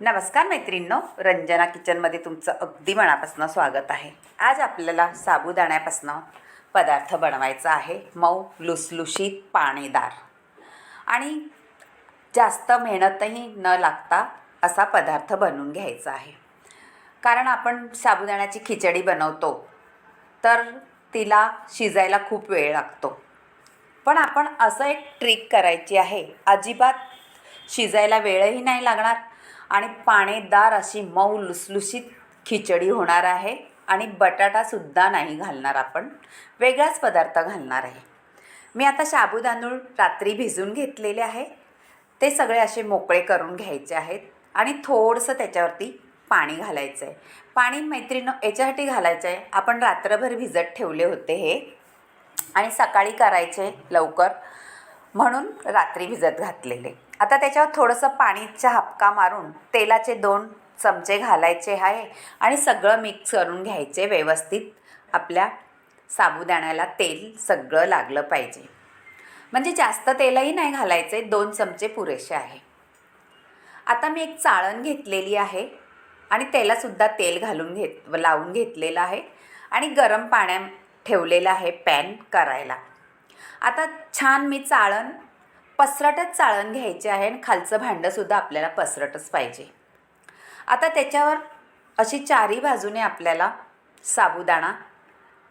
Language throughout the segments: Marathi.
नमस्कार मैत्रिणींनो रंजना किचनमध्ये तुमचं अगदी मनापासून स्वागत आहे. आज आपल्याला साबुदाण्यापासून पदार्थ बनवायचा आहे मऊ लुसलुशीत पाणीदार. आणि जास्त मेहनतही न लागता असा पदार्थ बनवून घ्यायचा आहे. कारण आपण साबुदाण्याची खिचडी बनवतो तर तिला शिजायला खूप वेळ लागतो. पण आपण असं एक ट्रिक करायची आहे अजिबात शिजायला वेळही नाही लागणार आणि पाणीदार अशी मऊ लुसलुशीत खिचडी होणार आहे आणि बटाटासुद्धा नाही घालणार आपण. वेगळाच पदार्थ घालणार आहे. मी आता शाबू तांदूळ रात्री भिजून घेतलेले आहे. ते सगळे असे मोकळे करून घ्यायचे आहेत आणि थोडंसं त्याच्यावरती पाणी घालायचं आहे पाणी मैत्रिणी याच्यासाठी घालायचं आहे आपण रात्रभर भिजत ठेवले होते हे. आणि सकाळी करायचे लवकर म्हणून रात्री भिजत घातलेले. आता त्याच्यावर थोडंसं पाणीचा हपका मारून तेलाचे दोन चमचे घालायचे आहे आणि सगळं मिक्स करून घ्यायचे व्यवस्थित. आपल्या साबुदाण्याला तेल सगळं लागलं पाहिजे. म्हणजे जास्त तेलही नाही घालायचे दोन चमचे पुरेसे आहे. आता मी एक चाळण घेतलेली आहे आणि त्यालासुद्धा तेल घालून घेत लावून घेतलेलं आहे आणि गरम पाण्यात ठेवलेलं आहे पॅन करायला. आता छान मी चाळण पसरटच चाळण घ्यायचे आहे आणि खालचं भांडंसुद्धा आपल्याला पसरटच पाहिजे. आता त्याच्यावर अशी चारी बाजूने आपल्याला साबुदाणा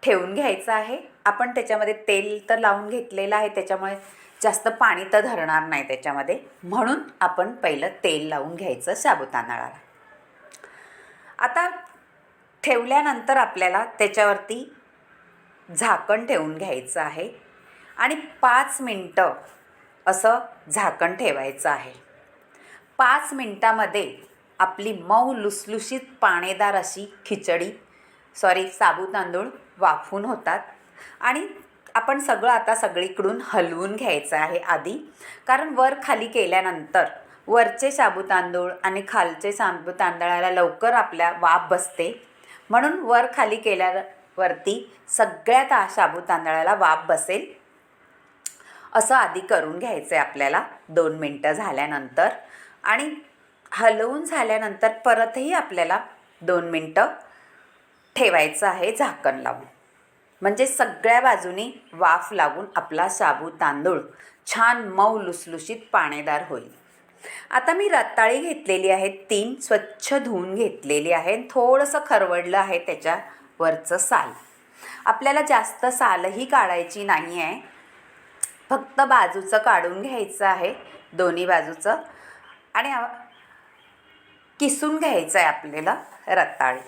ठेवून घ्यायचा आहे. आपण त्याच्यामध्ये तेल तर लावून घेतलेलं आहे त्याच्यामुळे जास्त पाणी तर धरणार नाही त्याच्यामध्ये. म्हणून आपण पहिलं तेल लावून घ्यायचं साबुदाण्याला आता ठेवल्यानंतर आपल्याला त्याच्यावरती झाकण ठेवून घ्यायचं आहे. आणि पाच मिनटं असं झाकण ठेवायचं आहे. पाच मिनटामध्ये आपली मऊ लुसलुशीत पाणेदार अशी खिचडी सॉरी साबू तांदूळ वाफून होतात. आणि आपण सगळं आता सगळीकडून हलवून घ्यायचं आहे आधी. कारण वर खाली केल्यानंतर वरचे साबू तांदूळ आणि खालचे साबू तांदळाला लवकर आपल्या वाफ बसते. म्हणून वर खाली केल्यावरती सगळ्यात आ साबू तांदळाला वाफ बसेल. असं आधी करून घ्यायचं आहे आपल्याला दोन मिनटं झाल्यानंतर. आणि हलवून झाल्यानंतर परतही आपल्याला दोन मिनटं ठेवायचं आहे झाकण लावून. म्हणजे सगळ्या बाजूनी वाफ लागून आपला साबू तांदूळ छान मऊ लुसलुशीत पाणेदार होईल. आता मी रताळी घेतलेली आहे तीन स्वच्छ धुवून घेतलेली आहे. थोडंसं खरवडलं आहे त्याच्यावरचं साल. आपल्याला जास्त सालही काढायची नाही आहे फक्त बाजूचं काढून घ्यायचं आहे दोन्ही बाजूचं. आणि किसून घ्यायचं आहे आपल्याला रताळी.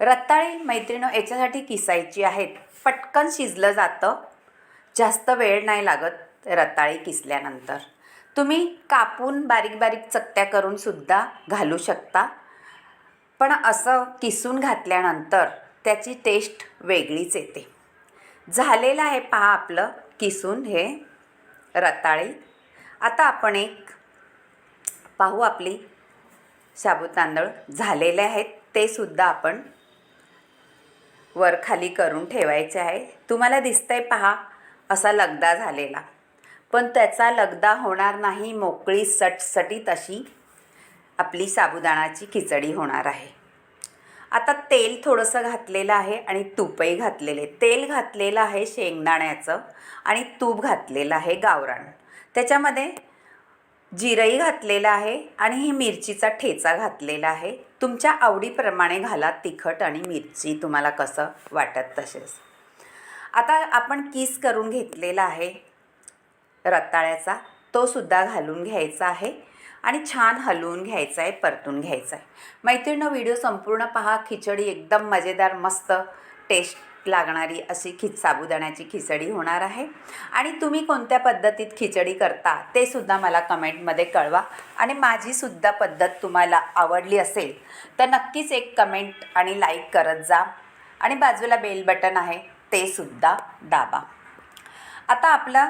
रताळी मैत्रिणं याच्यासाठी किसायची आहेत. पटकन शिजलं जातं. जास्त वेळ नाही लागत रताळी किसल्यानंतर. तुम्ही कापून बारीक बारीक चकत्या करून सुद्धा घालू शकता. पण असं किसून घातल्यानंतर त्याची टेस्ट वेगळीच येते. झालेलं आहे पहा आपलं. किसून हे रताळी. आता आपण एक पाहू आपली साबू तांदूळ झालेले आहेत. ते सुद्धा आपण वर खाली करून ठेवायचे आहे. तुम्हाला दिसतंय पहा असा लगदा झालेला. पण त्याचा लगदा होणार नाही मोकळी सटसटीत अशी आपली साबुदाणाची खिचडी होणार आहे. आता तेल थोडंसं घातलेलं आहे आणि तूपही घातलेले. तेल घातलेलं आहे शेंगदाण्याचं आणि तूप घातलेलं आहे गावरान. त्याच्यामध्ये जिरंही घातलेलं आहे आणि ही मिरचीचा ठेचा घातलेला आहे. तुमच्या आवडीप्रमाणे घाला तिखट आणि मिरची तुम्हाला कसं वाटत तसेच. आता आपण किस करून घेतलेला आहे रताळ्याचा तो सुद्धा घालून घ्यायचा आहे. आणि छान हलवून घ्यायचं आहे परतून घ्यायचं आहे मैत्रिणं व्हिडिओ संपूर्ण पहा. खिचडी एकदम मजेदार मस्त टेस्ट लागणारी अशी खिच साबुदाण्याची खिचडी होणार आहे. आणि तुम्ही कोणत्या पद्धतीत खिचडी करता ते सुद्धा मला कमेंटमध्ये कळवा. आणि माझीसुद्धा पद्धत तुम्हाला आवडली असेल तर नक्कीच एक कमेंट आणि लाईक करत जा. आणि बाजूला बेल बटन आहे ते सुद्धा दाबा. आता आपला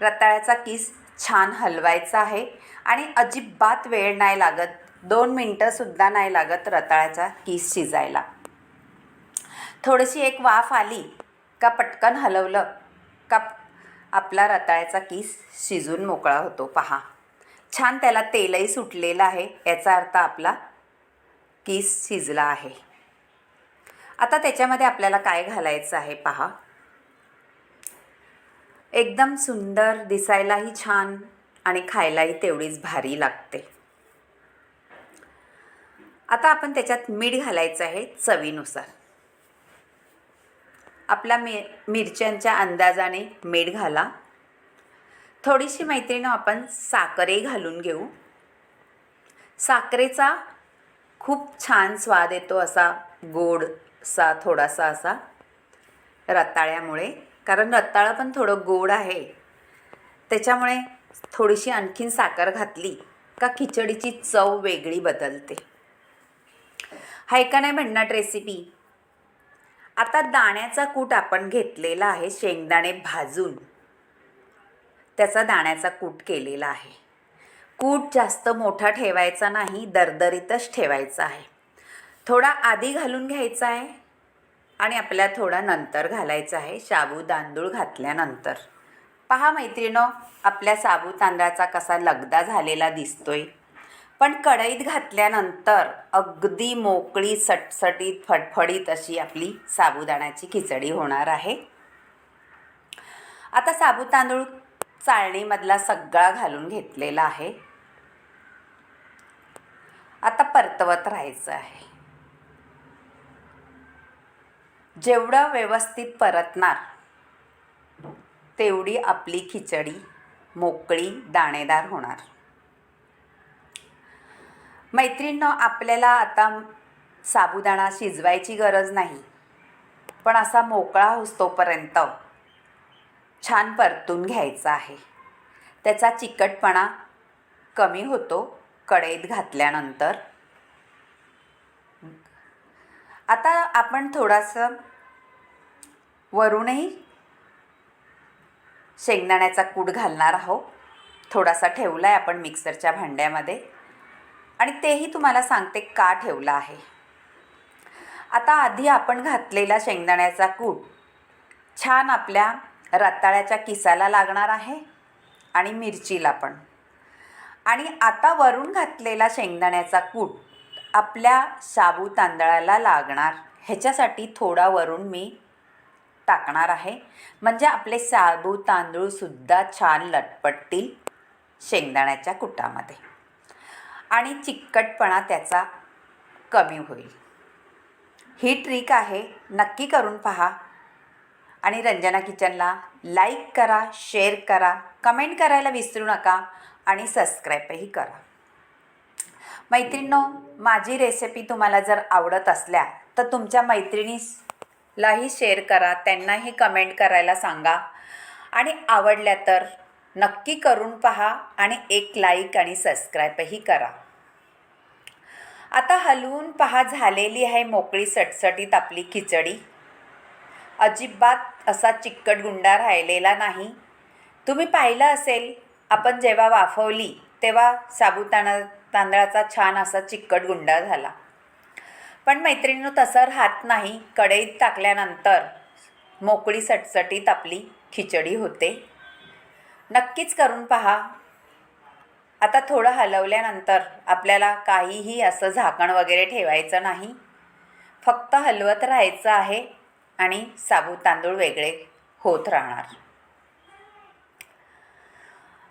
रताळ्याचा किस छान हलवायचा आहे. आणि अजिबात वेळ नाही लागत. दोन मिनटंसुद्धा नाही लागत रताळ्याचा किस शिजायला. थोडीशी एक वाफ आली का पटकन हलवलं का आपला रताळ्याचा किस शिजून मोकळा होतो. पहा. छान त्याला तेलही सुटलेलं आहे. याचा अर्थ आपला किस शिजला आहे. आता त्याच्यामध्ये आपल्याला काय घालायचं आहे पहा. एकदम सुंदर दिसायलाही छान आणि खायलाही तेवढीच भारी लागते. आता आपण त्याच्यात मीठ घालायचं आहे चवीनुसार. आपला मि मिरच्यांच्या अंदाजाने मीठ घाला. थोडीशी मैत्रिणं आपण साखरही घालून घेऊ. साखरेचा खूप छान स्वाद येतो असा गोडसा थोडासा असा रताळ्यामुळे. कारण रताळं पण थोडं गोड आहे. त्याच्यामुळे थोडीशी आणखीन साखर घातली का खिचडीची चव वेगळी बदलते. हाय का नाही म्हणणार रेसिपी आता दाण्याचा कूट आपण घेतलेला आहे शेंगदाणे भाजून. त्याचा दाण्याचा कूट केलेला आहे. कूट जास्त मोठा ठेवायचा नाही दरदरीतच ठेवायचा आहे. थोडा आधी घालून घ्यायचा आहे. आणि आपल्याला थोडा नंतर घालायचा आहे. शाबू तांदूळ घातल्यानंतर. पहा मैत्रिणो आपल्या साबू तांदळाचा कसा लगदा झालेला दिसतोय. पण कढईत घातल्यानंतर अगदी मोकळी सटसटीत फडफडीत अशी आपली साबुदाण्याची खिचडी होणार आहे. आता साबू तांदूळ चाळणीमधला सगळा घालून घेतलेला आहे. आता परतवत राहायचं आहे. जेवढं व्यवस्थित परतणार तेवढी आपली खिचडी मोकळी दाणेदार होणार. मैत्रिणींनो आपल्याला आता साबुदाणा शिजवायची गरज नाही पण असा मोकळा होतोपर्यंत छान परतून घ्यायचा आहे. त्याचा चिकटपणा कमी होतो कढईत घातल्यानंतर. आता आपण थोडासा वरूनही शेंगदाण्याचा कूट घालणार आहोत. थोडासा ठेवला आहे आपण मिक्सरच्या भांड्यामध्ये. आणि तेही तुम्हाला सांगते का ठेवला आहे. आता आधी आपण घातलेला शेंगदाण्याचा कूट छान आपल्या रताळ्याच्या किसाला लागणार आहे आणि मिरचीला पण. आणि आता वरून घातलेला शेंगदाण्याचा कूट आपल्या साबू तांदळाला लागणार. ह्याच्यासाठी थोडा वरून मी टाकणार आहे. म्हणजे आपले साबू तांदूळसुद्धा छान लटपटतील शेंगदाण्याच्या कुटामध्ये. आणि चिकटपणा त्याचा कमी होईल. ही ट्रिक आहे. नक्की करून पहा. आणि रंजना किचनला लाईक करा शेअर करा कमेंट करायला विसरू नका आणि सबस्क्राईबही करा. मैत्रिणींनो माझी रेसिपी तुम्हाला जर आवडत असल्या तर तुमच्या मैत्रिणीलाही शेअर करा त्यांनाही कमेंट करायला सांगा. आणि आवडल्या तर नक्की करून पहा आणि एक लाईक आणि सबस्क्राईबही करा. आता हलवून पहा झालेली आहे मोकळी सटसटीत आपली खिचडी. अजिबात असा चिकट गुंडा राहिलेला नाही. तुम्ही पाहिलं असेल आपण जेव्हा वाफवली तेव्हा साबुदाणा तांदळाचा छान असा चिकट गुंडा झाला. पण मैत्रिणीनं तसं राहत नाही. कढईत टाकल्यानंतर मोकळी सटसटीत आपली खिचडी होते. नक्कीच करून पहा. आता थोडं हलवल्यानंतर आपल्याला काहीही असं झाकण वगैरे ठेवायचं नाही. फक्त हलवत राहायचं आहे आणि साबू तांदूळ वेगळे होत राहणार.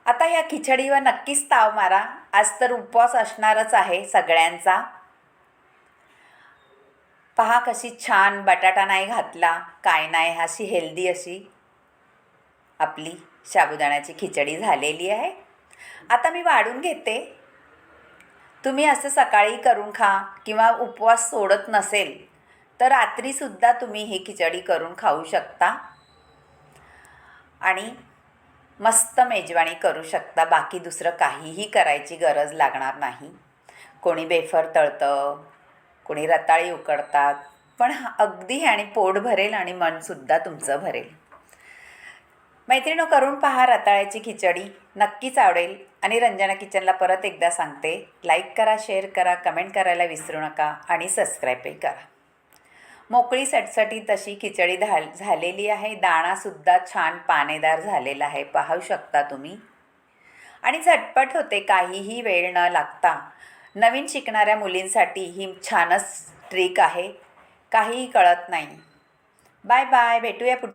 आता या खिचडीवर नक्कीच ताव मारा. आज तर उपवास असणारच आहे सगळ्यांचा. पहा कशी छान बटाटा नाही घातला. काय नाही अशी हेल्दी अशी आपली साबुदाण्याची खिचडी झालेली आहे. आता मी वाढून घेते. तुम्ही असं सकाळी करून खा किंवा उपवास सोडत नसेल तर रात्रीसुद्धा तुम्ही ही खिचडी करून खाऊ शकता. आणि मस्त मेजवानी करू शकता. बाकी दुसरं काहीही करायची गरज लागणार नाही. कोणी बेफर तळतं कोणी रताळी उकडतात पण अगदी आणि पोट भरेल आणि मनसुद्धा तुमचं भरेल. मैत्रिणं करून पहा रताळ्याची खिचडी. नक्कीच आवडेल. आणि रंजना किचनला परत एकदा सांगते लाईक करा शेअर करा कमेंट करायला विसरू नका आणि सबस्क्राईबही करा. मोकळी सटसटी तशी खिचडी झाल झालेली आहे. दाणासुद्धा छान पानेदार झालेला आहे. पाहू शकता तुम्ही. आणि झटपट होते. काहीही वेळ न लागता नवीन शिकणाऱ्या मुलींसाठी ही छानच ट्रिक आहे. काहीही कळत नाही. Bye bye. भेटूया पुढ